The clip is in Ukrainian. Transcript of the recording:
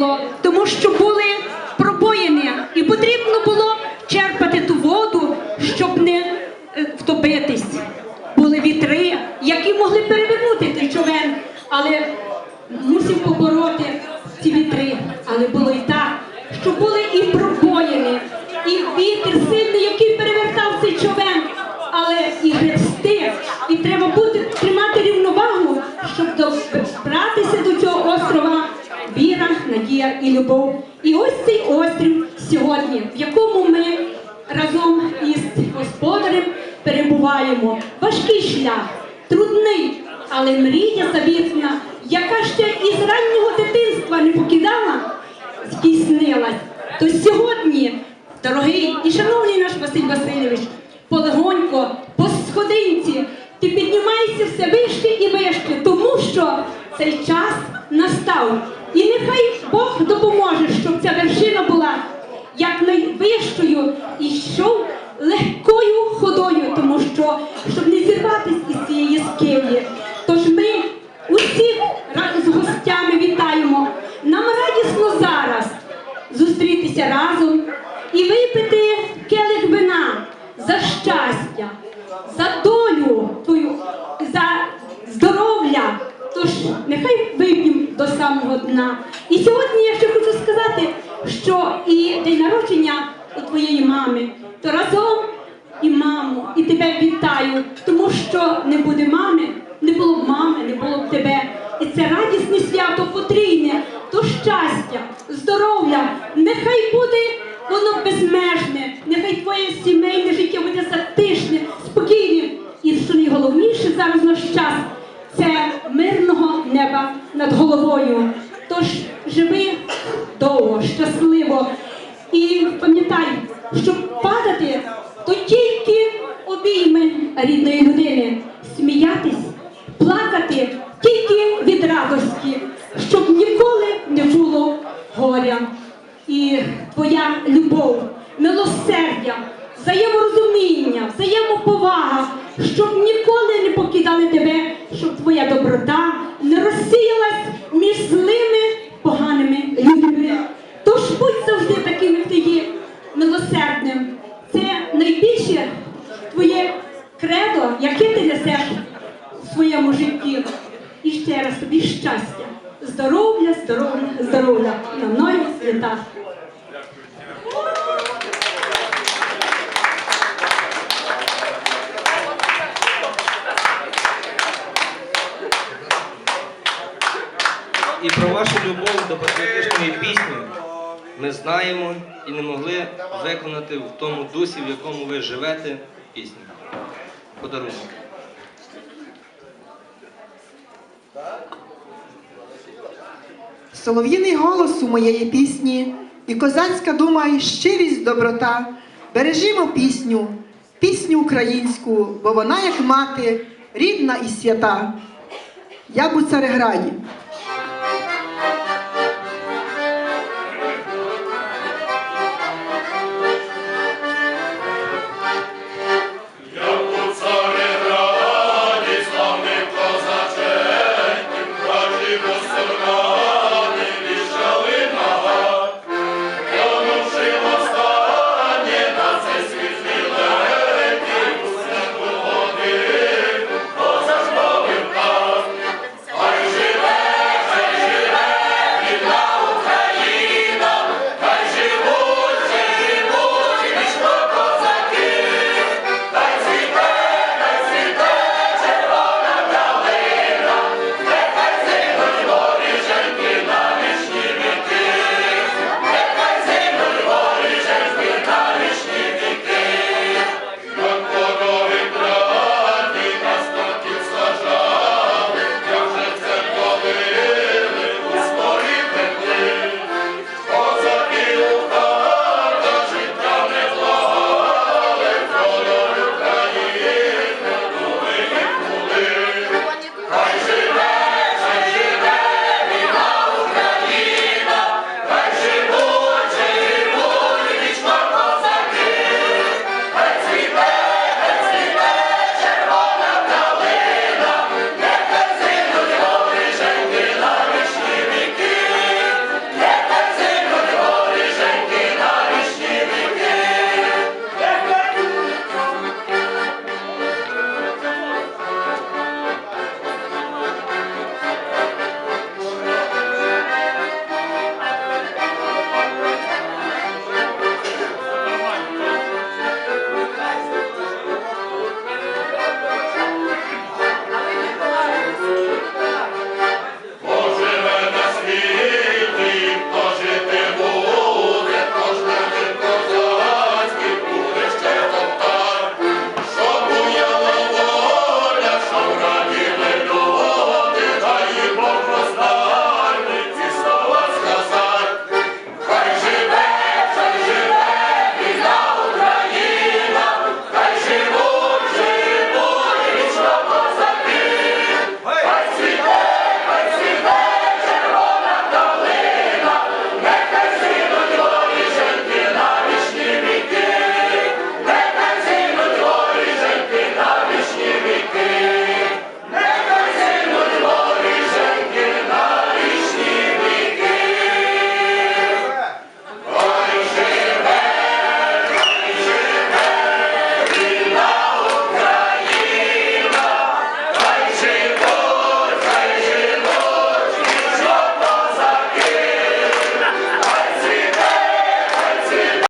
було, тому що були пробоїни, і потрібно було черпати ту воду, щоб не е, втопитись. Були вітри, які могли перевернути той човен, але мусив побороти ці вітри. Але було і так, що були і пробоїни, і вітер сильний, який перевертав цей човен, але і гребсти, і треба бути тримати рівновагу, щоб добратися до цього острова. Віра, надія і любов. І ось цей острів сьогодні, в якому ми разом із господарем перебуваємо. Важкий шлях, трудний, але мрія завітна, яка ще із раннього дитинства не покидала, здійснилась. То сьогодні, дорогий і шановний наш Василь Васильович, полегонько, по сходинці, ти піднімаєшся все вище і вище, тому що цей час настав. Нехай Бог допоможе, щоб ця вершина була якнайвищою і йшов легкою ходою, тому що щоб не зірватися із цієї скелі. Самого дна. І сьогодні я ще хочу сказати, що і день народження у твоєї мами, то разом і маму, і тебе вітаю, тому що не буде мами, не було б мами, не було б тебе. І це радісне свято потрійне, то щастя, здоров'я, нехай буде воно безмежне, нехай твоє сімейне щасливо і пам'ятай, щоб падати, то тільки обійми рідної людини, сміятись, плакати тільки від радості, щоб ніколи не було горя. І твоя любов, милосердя, взаєморозуміння, взаємоповага, щоб ніколи не покидали тебе, щоб твоя доброта не розсіялась між злими яке ти несеш у своєму житті. І ще раз тобі щастя, здоров'я, здоров'я, здоров'я на мною свята. І про вашу любов до патріотичної пісні ми знаємо і не могли виконати в тому дусі, в якому ви живете пісню. Подарунок. Солов'їний голос у моєї пісні і козацька дума і щирість доброта. Бережімо пісню, пісню українську, бо вона, як мати, рідна і свята. Я б у Цареграді